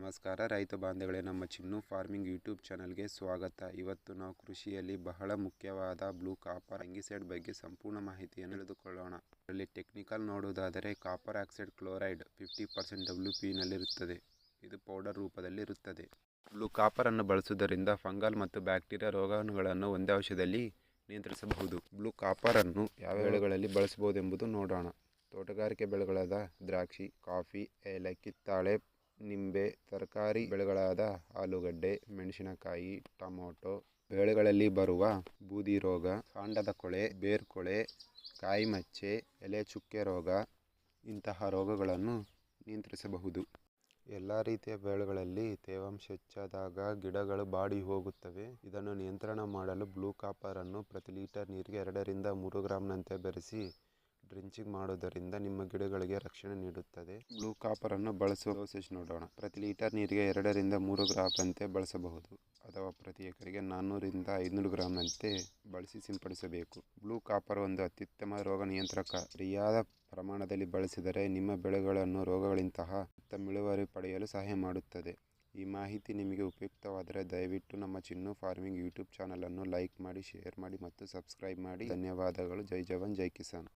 ನಮಸ್ಕಾರ. ರೈತ ಬಾಂಧವಗಳೇ ನಮ್ಮ ಚಿನ್ನು ಫಾರ್ಮಿಂಗ್ ಯೂಟ್ಯೂಬ್ ಚಾನಲ್ಗೆ ಸ್ವಾಗತ. ಇವತ್ತು ನಾವು ಕೃಷಿಯಲ್ಲಿ ಬಹಳ ಮುಖ್ಯವಾದ ಬ್ಲೂ ಕಾಪರ್ ಅಂಗಿಸೈಡ್ ಬಗ್ಗೆ ಸಂಪೂರ್ಣ ಮಾಹಿತಿಯನ್ನು ತಿಳಿದುಕೊಳ್ಳೋಣ. ಇದರಲ್ಲಿ ಟೆಕ್ನಿಕಲ್ ನೋಡುವುದಾದರೆ copper oxide chloride fifty percent W ಪಿನಲ್ಲಿರುತ್ತದೆ ಇದು ಪೌಡರ್ ರೂಪದಲ್ಲಿ ಇರುತ್ತದೆ ಬ್ಲೂ ಕಾಪರನ್ನು ಬಳಸುವುದರಿಂದ ಫಂಗಲ್ ಮತ್ತು ಬ್ಯಾಕ್ಟೀರಿಯಾ ರೋಗಾಣುಗಳನ್ನು ಒಂದೇ ಔಷಧದಲ್ಲಿ ನಿಯಂತ್ರಿಸಬಹುದು. ಬ್ಲೂ ಕಾಪರನ್ನು ಯಾವ ಬೆಳೆಗಳಲ್ಲಿ ಬಳಸಬಹುದೆಂಬುದು ನೋಡೋಣ. ತೋಟಗಾರಿಕೆ ಬೆಳೆಗಳಾದ ದ್ರಾಕ್ಷಿ, ಕಾಫಿ, ಏಲಕ್ಕಿ, ತಾಳೆ ನಿಂಬೆ, ತರಕಾರಿ ಬೆಳೆಗಳಾದ ಆಲೂಗಡ್ಡೆ, ಮೆಣಸಿನಕಾಯಿ, ಟೊಮೊಟೊ ಬೆಳೆಗಳಲ್ಲಿ ಬರುವ ಬೂದಿ ರೋಗ, ಕಾಂಡದ ಕೊಳೆ ಬೇರ್ಕೊಳೆ ಕಾಯಿಮಚ್ಚೆ ಎಲೆ ಚುಕ್ಕೆ ರೋಗ ಇಂತಹ ರೋಗಗಳನ್ನು ನಿಯಂತ್ರಿಸಬಹುದು. ಎಲ್ಲ ರೀತಿಯ ಬೆಳೆಗಳಲ್ಲಿ ತೇವಾಂಶ ಹೆಚ್ಚಾದಾಗ ಗಿಡಗಳು ಬಾಡಿ ಹೋಗುತ್ತವೆ. ಇದನ್ನು ನಿಯಂತ್ರಣ ಮಾಡಲು ಬ್ಲೂ ಕಾಪರನ್ನು ಪ್ರತಿ ಲೀಟರ್ ನೀರಿಗೆ ಎರಡರಿಂದ ಮೂರು ಗ್ರಾಂನಂತೆ ಬೆರೆಸಿ ಡ್ರಿಂಚಿಂಗ್ ಮಾಡುವುದರಿಂದ ನಿಮ್ಮ ಗಿಡಗಳಿಗೆ ರಕ್ಷಣೆ ನೀಡುತ್ತದೆ. ಬ್ಲೂ ಕಾಪರನ್ನು ಬಳಸುವ ಡೋಸೇಜ್ ನೋಡೋಣ. ಪ್ರತಿ ಲೀಟರ್ ನೀರಿಗೆ ಎರಡರಿಂದ ಮೂರು ಗ್ರಾಮ್ನಂತೆ ಬಳಸಬಹುದು. ಅಥವಾ ಪ್ರತಿ ಎಕರೆಗೆ ನಾನ್ನೂರಿಂದ ಐನೂರು ಗ್ರಾಮ್ನಂತೆ ಬಳಸಿ ಸಿಂಪಡಿಸಬೇಕು. ಬ್ಲೂ ಕಾಪರ್ ಒಂದು ಅತ್ಯುತ್ತಮ ರೋಗ ನಿಯಂತ್ರಕ. ಸರಿಯಾದ ಪ್ರಮಾಣದಲ್ಲಿ ಬಳಸಿದರೆ ನಿಮ್ಮ ಬೆಳೆಗಳನ್ನು ರೋಗಗಳಿಂತಹ ಉತ್ತಮ ಇಳುವರಿ ಪಡೆಯಲು ಸಹಾಯ ಮಾಡುತ್ತದೆ. ಈ ಮಾಹಿತಿ ನಿಮಗೆ ಉಪಯುಕ್ತವಾದರೆ ದಯವಿಟ್ಟು ನಮ್ಮ ಚಿನ್ನು ಫಾರ್ಮಿಂಗ್ ಯೂಟ್ಯೂಬ್ ಚಾನಲನ್ನು ಲೈಕ್ ಮಾಡಿ, ಶೇರ್ ಮಾಡಿ ಮತ್ತು ಸಬ್ಸ್ಕ್ರೈಬ್ ಮಾಡಿ. ಧನ್ಯವಾದಗಳು. ಜೈ ಜವಾನ್, ಜೈ ಕಿಸಾನ್.